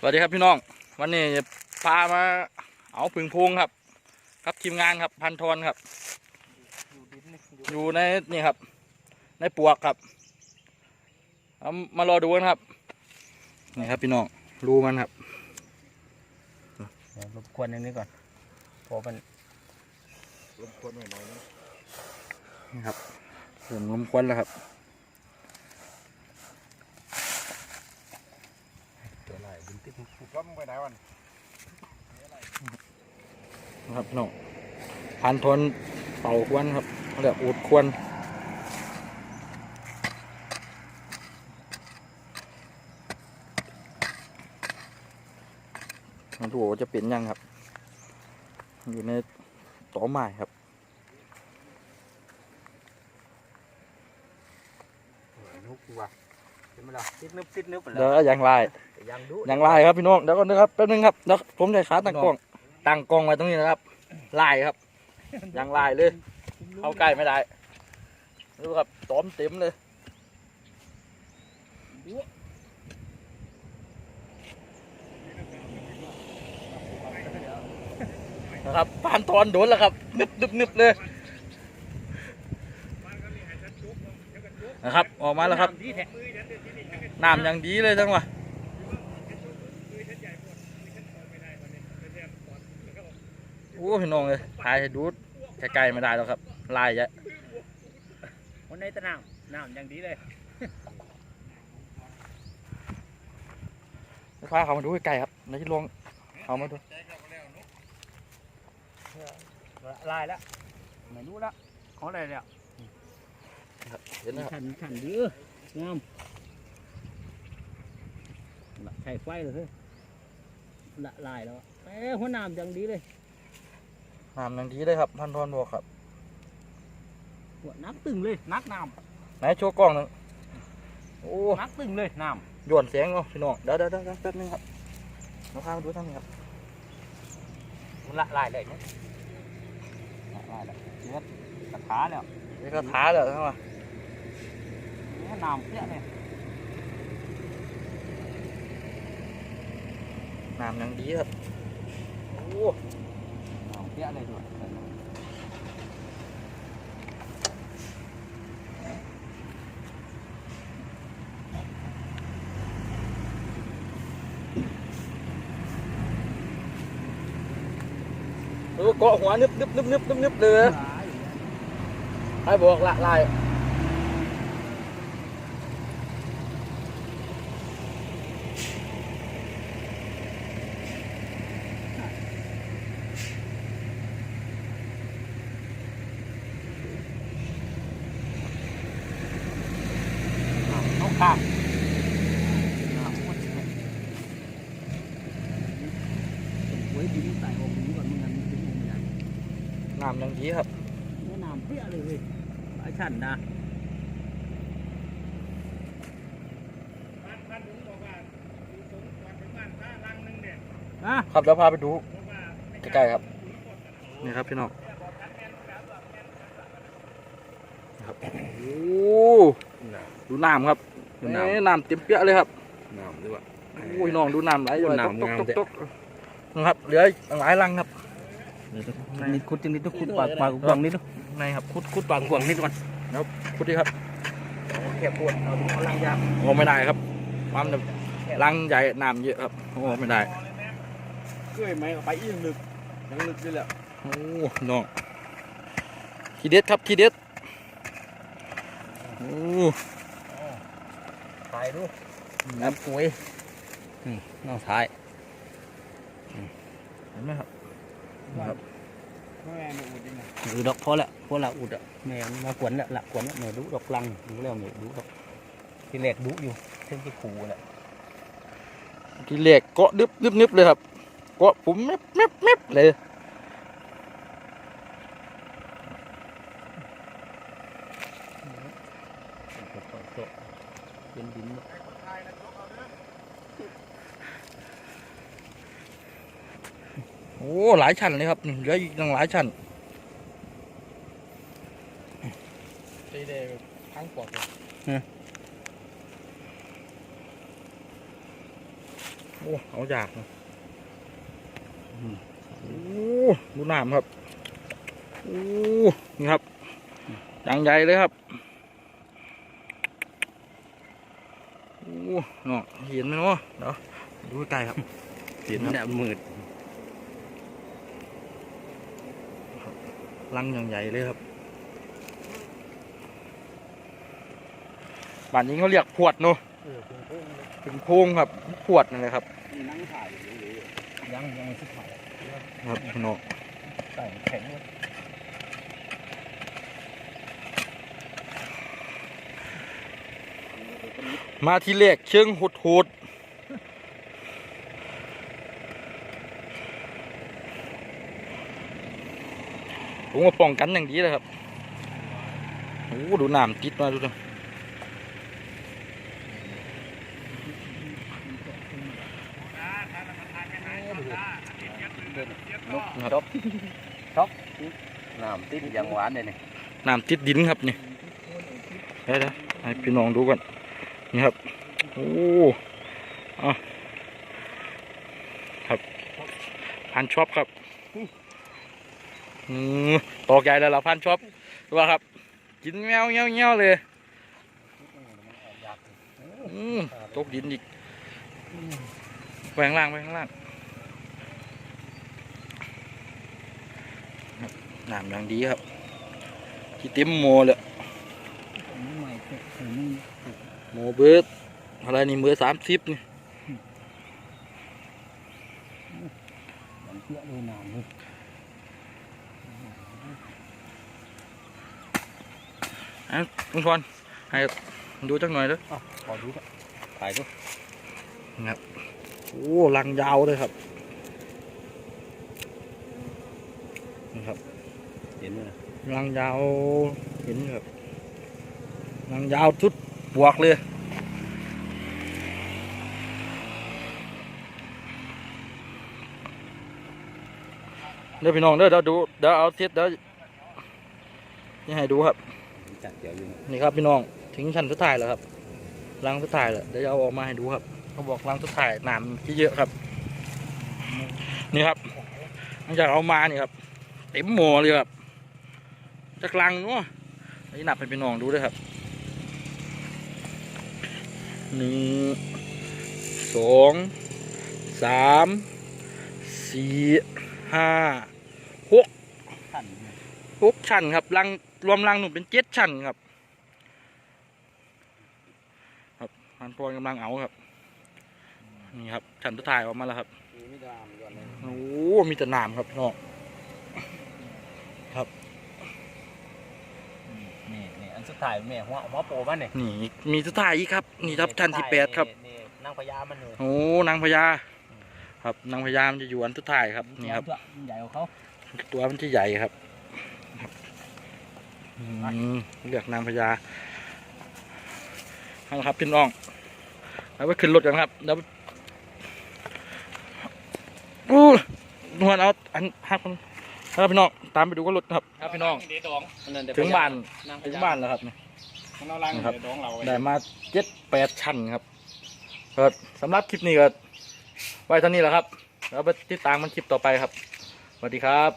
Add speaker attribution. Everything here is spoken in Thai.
Speaker 1: สวัสดีครับพี่น้อง วันนี้จะพามาเอาผึ่งพุงครับ ครับทีมงานครับพันทอนครับ อยู่ในนี่ครับ ในปวกครับเอามารอดูกันครับนี่ครับพี่น้องรูมันครับ
Speaker 2: เดี๋ยวรบกวนอันนี้ก่อนเพอมัน
Speaker 3: รบกวนหน่อยหน่อยนะ
Speaker 1: นี่ครับเริ่มลมควันแล้วครับ
Speaker 2: ตัว ลา
Speaker 3: มึงไปไหนวัน
Speaker 1: ครับพี่น้องพันทนเป่าควันครับเขาเรียกอูดควันมาดูจะเป็นยังครับ อยู่ในต่อไม้ครับ
Speaker 2: นุกว่ะ ห็นไหมล่ะติดนึบติดนึบไป
Speaker 1: เดี๋
Speaker 2: แล้
Speaker 1: ยววยังไล่
Speaker 2: แต่ยังดู
Speaker 1: ยังไล่ครับพี่น้องเดี๋ยวก่อนนะครับแป๊บนึงครับเดี๋ยวผมจะขาตั้งกล้องตั้งกล้องไว้ตรงนี้นะครับไล่ครับยังไล่เลยเข้าใกล้ไม่ได้ดูครับตอมเต็มเลยนะครับผ่านตอนโดนแล้วครับนึบนึบนึบเลย นะครับ ออกมาแล้วครับ
Speaker 2: ดีแท้
Speaker 1: น้ำอย่างดีเลยจังวะโอ้พี่น้องเลยถ่ายให้ดูไกลๆไม่ได้แล้วครับลายเยอะ
Speaker 2: วันในตะน้ำน้ำยังดีเลย
Speaker 1: พาเขามาดูใกล้ๆครับในที่ลวงเขามาดู
Speaker 2: ลายแล้วไม่รู้ละของอะไรเนี่ย
Speaker 1: ครับเห็นนะครับ
Speaker 2: ขันขันดีเอองามละใช้ไฟเลยเฮ้ยละลายแล้วอะเอ้ยหัวน้ำยังดีเลย
Speaker 1: น้ำอย่างดีเลยครับพันทอนบอกครับ
Speaker 2: หัวนักตึงเลยนักน้
Speaker 1: ไหนโชว์กล้องหนึ่งโอ้ำ
Speaker 2: นักตึงเลยน้
Speaker 1: หย่อนเสียงเนาะพี่น้องเดี๋ยวเดี๋ยวเดี๋ยวแป๊บนึงครับเราพามาดูทางนี้ครับำ
Speaker 2: มันละลายเลยเนี่ยละลายแล้วเสียกระถาแล้ว
Speaker 1: นี่ก็ท้าแล้วทั้งว่า
Speaker 2: หัวน้ำเสียเนี่ย
Speaker 1: น้ำอย่างดีครับโอ้
Speaker 2: น้ำเสียเลยด้วย
Speaker 1: ดูเกาะหัว นึบนึบนึบนึบนึบนึบเลยใครบอกละลาย
Speaker 2: เอาข้ามไว้ดินใส่ออกนี้ก่อนมึงงั้นมันเป็นยังไง
Speaker 1: น้ำอย่างดีครับ
Speaker 2: แนะนำเปี้ยเลยเว้ยไอ้ฉันนะ
Speaker 1: ครับเดี๋ยวพาไปดูใกล้ๆครับ นี่ครับพี่น้องครับโอ้ดูน้ำครับ
Speaker 3: ดูน้ำ
Speaker 1: เอ้ยน้ำเต็มเปี้ยเลยครับ
Speaker 3: น้ำด้วย
Speaker 1: โอ้ยน้องดูน้ำไหลอยู่
Speaker 3: น้ำ
Speaker 1: ตก
Speaker 3: งาม
Speaker 1: ตก
Speaker 3: เด้
Speaker 1: ตกนะครับเหลืออีกหลายรังครับ
Speaker 2: นี่คุดจังนี้ต้องคุดปากปากกว้างนิดนึง
Speaker 1: ในครับ
Speaker 2: คุดคุดปากกว้างนิดก่อน
Speaker 1: พุดดีครับ
Speaker 2: แค่ปวดเอาดูเขาลังยา
Speaker 1: โอ้ไม่ได้ครับความแบบรังใหญ่น้ำเยอะครับโอ้ไม่ได้
Speaker 3: เกยไหมไปอีกลึกยังลึกอยู่แหละ
Speaker 1: โอ้น้องทีเด็ดครับทีเด็ดโอ้
Speaker 2: ถ่ายดูน้ำปุ๋ยนี่น้องถ่าย
Speaker 1: เห็นไหมครับ ครับ
Speaker 3: แม่ไม่อุดยังไง
Speaker 2: ดูดอกพอละพอละอุดอะแม่มันมาขวนละละขวนละแม่ดูดอกลังดูแล้วแม่ดูดอกทีแรกดูอยู่เพิ่งจะขู่แหละ
Speaker 1: ทีเหล็กเกาะดึบดึบนึบเลยครับเกาะผมเม็บเม็บเม็บเลย
Speaker 2: เป็นดิน
Speaker 1: โอ้หลายชั้นเลยครับเหลืออีกตั้งหลายชั้น
Speaker 3: ตีเดย์ทั้งปอด
Speaker 2: เโอ้
Speaker 1: เอาอยากนะอืมโอ้ดูน้ำครับโอ้นี่ครับอย่างใหญ่เลยครับโอ้เนาะเห็นไหมเนาะเดี๋ยวดูใกล้ๆครับเห็นครับ
Speaker 2: เนี่ยมืด
Speaker 1: ลังอย่างใหญ่เลยครับบ้านนี้เขาเรียกพวดเนาะ
Speaker 2: เออเพิ่งเพิ่ง
Speaker 1: ถึงโพงครับพวดนั่นแหละครับ
Speaker 3: นี่นั่งถ่ายอยู่เลย
Speaker 2: ยังยังไม่สุดท้าย
Speaker 1: ครับพี่น้อง
Speaker 2: ใส่แข็งเลย
Speaker 1: มาที่เลขเชิงหุดหุด ผมมาป้องกันอย่างดีเลยครับโอ้ดูน้ำติดมาดูดิครับ
Speaker 2: น้ำติ้นอย่างหวานเลยนี่
Speaker 1: น้ำติดดินครับนี่เดี๋ยวๆให้พี่น้องดูกันนี่ครับโอ้อะครับพันช็อปครับอืม ตอกใหญ่แล้วล่ะพันช็อปดูว่าครับ กินแมวเงี้ยวเงี้ยวเลยตกดินอีกไปข้างล่างไปข้างล่างน้ำอย่างดีครับ ที่เต็มโมเลยโมเบิร์ดอะไรนี่เบอสามสิบนี่
Speaker 2: มันเย อะเลยน้ำนี่
Speaker 1: ลุงพรให้ดูจักหน่อยเด้อ
Speaker 2: ขอดูก่อนถ่ายดู
Speaker 1: โอ้ลังยาวเลยครับนี่ครับ
Speaker 2: เห็นไหมล่ะ
Speaker 1: ลังยาวเห็นครับลังยาวทุดบวกเลยเดี๋ยวพี่น้องเด้อเดี๋ยวดูเดี๋ยวเอาเทียบเดี๋ยวนี่ให้ดูครับ
Speaker 2: จัดเดี๋ยวอยู่นี่
Speaker 1: นี่ครับพี่น้องถึงชั้นสุดท้ายแล้วครับรังสุดท้ายแล้วเดี๋ยวจะเอาออกมาให้ดูครับเขาบอกรังสุดท้ายน้ำที่เยอะครับนี่ครับหลังจากเอามานี่ครับเต็มหม้อเลยครับจากลังเนาะนี่นับให้พี่น้องดูด้วยครับหนึ่งสองสามสี่ห้า
Speaker 2: ขั้น
Speaker 1: หกชั้นครับรัง รวมรังหนุ่มเป็นเจ็ดชั้นครับ ครับพันพรกำลังเอาครับ นี่ครับชั้นสุดท้ายออกมาแล้วครับ
Speaker 3: มีไม่ดามก่อนเลย
Speaker 1: โอ้มีแต่น้ำครับพี่น้อง
Speaker 2: นี่นี่อันสุดท้ายแม่หัวหัวโปมันนี่
Speaker 1: นี่มีสุดท้ายอีกครับ นี่ครับชั้นที่แปดครับ
Speaker 2: นี่นั่งพญามันเลย
Speaker 1: โอ้นางพญาครับนางพญามันจะอยู่อันสุดท้ายครับนี่ครับ
Speaker 2: ใหญ่กว่าเขา
Speaker 1: ตัวมันที่ใหญ่ครับครับอืม เลือกนางพญาเอาละครับพี่น้องเอาไปขึ้นรถกันครับเดี๋ยวอู้นวลเอาอันหักมันครับพี่น้องตามไปดูกันรถครับครับพี่น้อง
Speaker 3: เดี๋ยวดอง
Speaker 1: ถึงบ้าน
Speaker 2: นั่งพ
Speaker 1: ถึง
Speaker 2: ญา
Speaker 1: บ้านแล้วครับนี่
Speaker 3: มันเอาลัง
Speaker 1: ครับ
Speaker 3: เดี๋ยวดองเราไว้
Speaker 1: ได้มาเจ็ดแปดชั้นครับก็สำหรับคลิปนี้ก็ไว้เท่านี้แหละครับ แล้วไปติดตามมันคลิปต่อไปครับสวัสดีครับ